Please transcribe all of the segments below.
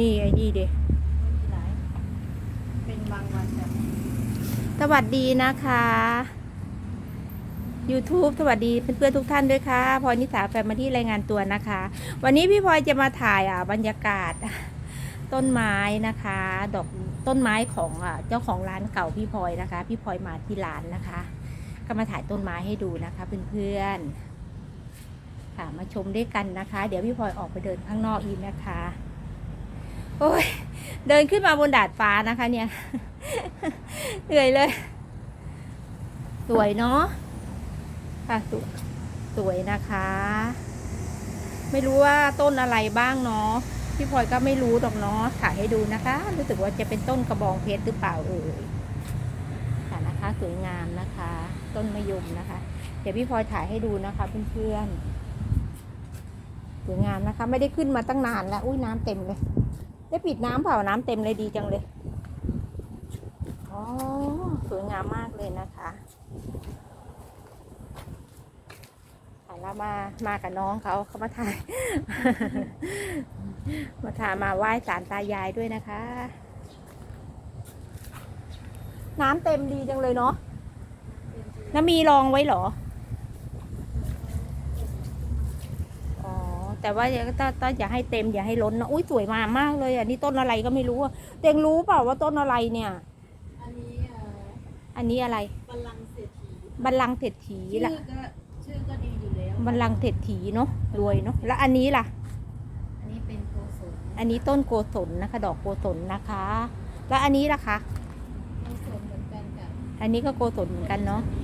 นี่ไอ้นี่เด็หลายเป็นบางวันแบบสวัสดีนะคะ YouTube สวัสดีเพื่อนๆทุกท่านด้วยค่ะพลอยนิสาแฟมิลี่รายงานตัวนะคะ วันนี้พี่พลอยจะมาถ่ายอะบรรยากาศ ต้นไม้นะคะ ดอกต้นไม้ของอะเจ้าของร้านเก่าพี่พลอยนะคะ พี่พลอยมาที่ร้านนะคะ ก็มาถ่ายต้นไม้ให้ดูนะคะเพื่อนๆค่ะมาชมด้วยกันนะคะ เดี๋ยวพี่พลอยออกไปเดินข้างนอกอีกนะคะ โอ้ยเดินขึ้นมาบนดาดฟ้านะคะเนี่ย เหนื่อยเลย สวยเนาะค่ะสวยสวยนะคะ ไม่รู้ว่าต้นอะไรบ้างเนาะพี่พลอยก็ไม่รู้หรอกเนาะถ่ายให้ดูนะคะ รู้สึกว่าจะเป็นต้นกระบองเพชรหรือเปล่าเอ่ยค่ะนะคะ สวยงามนะคะ ต้นมะยมนะคะ เดี๋ยวพี่พลอยถ่ายให้ดูนะคะเพื่อนๆสวยงามนะคะ ไม่ได้ขึ้นมาตั้งนานแล้วอุ้ยน้ำเต็มเลย ได้ปิดน้ำเปล่าน้ำเต็มเลยดีจังเลย อ๋อ สวยงามมากเลยนะคะอะแล้วมา มากับน้องเขาเขามาถ่าย มาถ่ายมาไหว้สารตายายด้วยนะคะ น้ำเต็มดีจังเลยเนาะน้ำมีรองไว้เหรอ แต่ว่าต้องต้องอย่าให้เต็มอย่าให้ล้นนะอุ้ยสวยมากมากเลยอะนี่ต้นอะไรก็ไม่รู้อะเต็งรู้เปล่าว่าต้นอะไรเนี่ย อันนี้เอ่ออันนี้อะไรบัลลังก์เศรษฐีบัลลังก์เศรษฐีชื่อล่ะก็ชื่อก็ดีอยู่แล้ว บัลลังก์เศรษฐีเนาะรวยเนาะแล้วอันนี้ล่ะ อันนี้เป็นโกศลอันนี้ต้นโกศลนะคะ ดอกโกศลนะคะ แล้วอันนี้ล่ะคะ โกศลเหมือนกันกับอันนี้ก็โกศลเหมือนกันเนาะเออ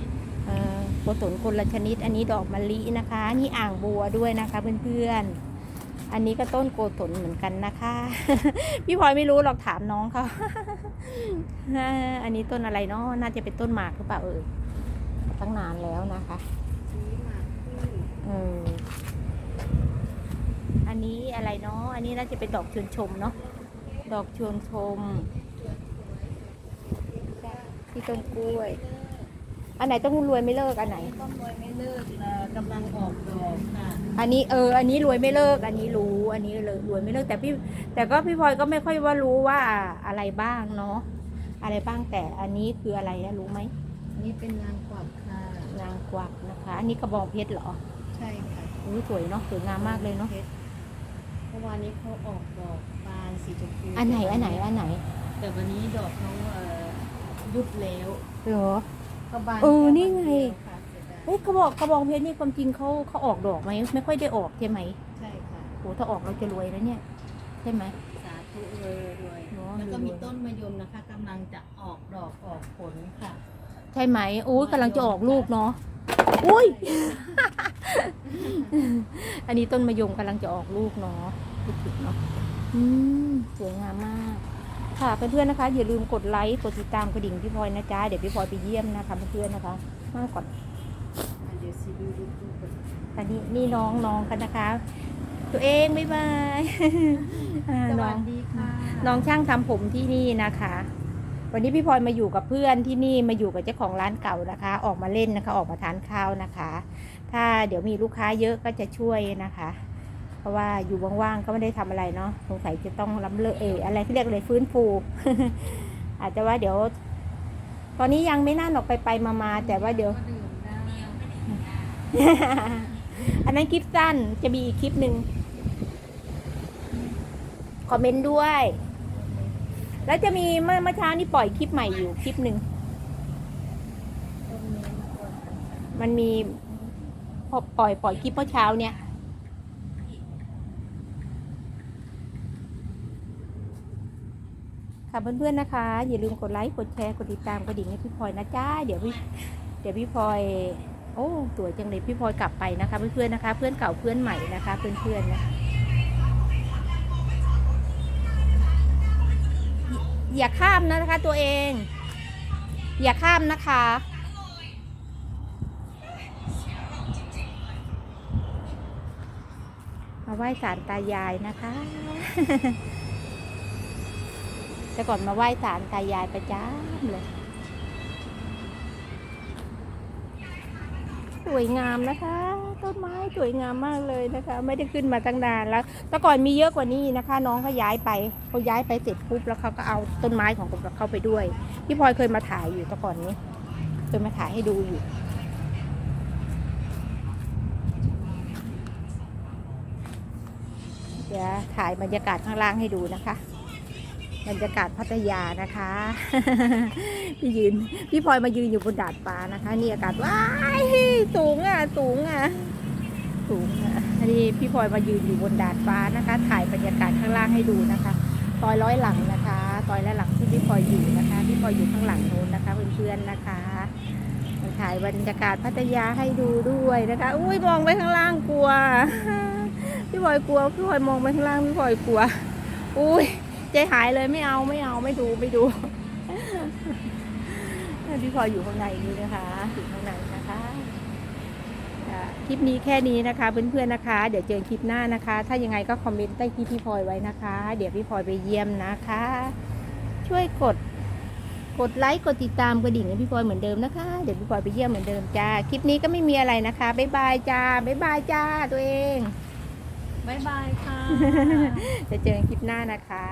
โกศลคนละชนิด อันนี้ดอกมะลินะคะ นี่อ่างบัวด้วยนะคะเพื่อนๆ อันนี้ก็ต้นโกศลเหมือนกันนะคะ พี่พลอยไม่รู้หรอกถามน้องเขาอันนี้ต้นอะไรเนาะน่าจะเป็นต้นหมากหรือเปล่าเออตั้งนานแล้วนะคะอออันนี้อะไรเนาะอันนี้น่าจะเป็นดอกชวนชมเนาะดอกชวนชมที่ต้นกล้วย อันไหนต้องรวยไม่เลิกอันไหน ต้นรวยไม่เลิกเอ่อกำลังออกดอกค่ะอันนี้เออ อันนี้รวยไม่เลิก อันนี้รู้ อันนี้เลยรวยไม่เลิก แต่พี่แต่ก็พี่พลอยก็ไม่ค่อยว่ารู้ว่าอะไรบ้างเนาะ อะไรบ้างแต่อันนี้คืออะไรนะรู้ไหมอันนี้เป็นนางกวักค่ะ นางกวักนะคะ อันนี้กระบองเพชรเหรอใช่ค่ะอุ้ยสวยเนาะสวยงามมากเลยเนาะพชรเมื่อวานนี้เขาออกดอกบานสีชมพูอันไหนอันไหนอันไหนแต่วันนี้ดอกเขาเอ่อยุบแล้วเหรอ ก็บานเออแค่นี่ไงวัเดียวค่ะเสียดายเฮ้ยกระบอกกระบองเพชรนี่ความจริงเขาเขาออกดอกไหมไม่ค่อยได้ออกใช่ไหมใช่ค่ะโหถ้าออกเราจะรวยแล้วเนี่ย ใช่ไหม สาธุเลยรวยเนอะแล้วก็รวยมีต้นมะยมนะคะกำลังจะออกดอกออกผลค่ะ ใช่ไหมอุ้ยกำลังจะออกลูกเนาะอุ้ย อันนี้ต้นมะยมกำลังจะออกลูกเนาะพูดถึงเนาะอืมสวยงามมาก ค่ะเพื่อนๆนะคะ อย่าลืมกดไลค์กดติดตามกระดิ่งพี่พลอยนะจ๊ะเดี๋ยวพี่พลอยไปเยี่ยมนะคะเพื่อนๆนะคะมาก่อนเดี๋ยวซีดูดูดูก่อนอันนี้นี่น้องน้องกันนะคะ ตัวเองบ๊ายบายอ่าสน้วัองสดีค่ะน้องช่างทำผมที่นี่นะคะ วันนี้พี่พลอยมาอยู่กับเพื่อนที่นี่มาอยู่กับเจ้าของร้านเก่านะคะ ออกมาเล่นนะคะ ออกมาทานข้าวนะคะ ถ้าเดี๋ยวมีลูกค้าเยอะก็จะช่วยนะคะ เพราะว่าอยู่ว่างๆก็ไม่ได้ทำอะไรเนาะสงสัยจะต้องล้ำเลิกเอออะไรที่เรียกเลยฟื้นฟู อาจจะว่าเดี๋ยว ตอนนี้ยังไม่น่าหนออกไปไปมามาๆแต่ว่าเดี๋ยว อันนั้นคลิปสั้นจะมีอีกคลิปหนึ่งคอมเมนต์ด้วย แล้วจะมีเมื่อเมื่อเช้านี่ปล่อยคลิปใหม่อยู่คลิปหนึ่งมันมีพอปล่อยปล่อยคลิปเมื่อเช้าเนี่ย ค่ะเพื่อนๆนะคะ อย่าลืมกดไลค์กดแชร์กดติดตามกระดิ่งให้พี่พลอยนะจ้าเดี๋ยวพี่เดี๋ยวพี่พลอยโอ้สวยจังเลยพี่พลอยกลับไปนะคะเพื่อนๆนะคะ เพื่อนเก่าเพื่อนใหม่นะคะ เพื่อนๆนะอย่าอย่าข้ามนะคะตัวเอง อย่าข้ามนะคะมาไหว้ศาลตายายนะคะ แต่ก่อนมาไหว้ศาลตายายประจำเลย สวยงามนะคะ ต้นไม้สวยงามมากเลยนะคะ ไม่ได้ขึ้นมาตั้งนานแล้ว แต่ก่อนมีเยอะกว่านี้นะคะ น้องเขาย้ายไปเขาย้ายไปเสร็จปุ๊บแล้วเขาก็เอาต้นไม้ของผมกับเขาไปด้วย พี่พลอยเคยมาถ่ายอยู่แต่ก่อนนี้เคยมาถ่ายให้ดูอยู่เดี๋ยวถ่ายบรรยากาศข้างล่างให้ดูนะคะ บรรยากาศพัทยานะคะพี่ยืนพี่พลอยมายืนอยู่บนดาดฟ้านะคะนี่อากาศว้ายสูงอะสูงอะสูงอะนี่พี่พลอยมายืนอยู่บนดาดฟ้านะคะ ถ่ายบรรยากาศข้างล่างให้ดูนะคะซอยร้อยหลังนะคะซอยละหลังที่พี่พลอยอยู่นะคะพี่พลอยอยู่ข้างหลังนู้นนะคะเพื่อนๆนะคะถ่ายบรรยากาศพัทยาให้ดูด้วยนะคะ อุ้ยมองไปข้างล่างกลัว พี่พลอยกลัวพี่พลอยมองไปข้างล่างพี่พลอยกลัว อุ้ย ใจหายเลยไม่เอาไม่เอาไม่ดูไม่ดูพี่พลอยอยู่ข้างในนี้นะคะอยู่ข้างในนะคะคลิปนี้แค่นี้นะคะเพื่อนๆนะคะ เดี๋ยวเจอคลิปหน้านะคะ ถ้ายังไงก็คอมเมนต์ใต้คลิปพี่พลอยไว้นะคะ เดี๋ยวพี่พลอยไปเยี่ยมนะคะ ช่วยกดกดไลค์กดติดตามกระดิ่งให้พี่พลอยเหมือนเดิมนะคะ เดี๋ยวพี่พลอยไปเยี่ยมเหมือนเดิมจ้าคลิปนี้ก็ไม่มีอะไรนะคะบ๊ายบายจ้าบ๊ายบายจ้าตัวเอง บายบายค่ะ จะเจอกันคลิปหน้านะคะ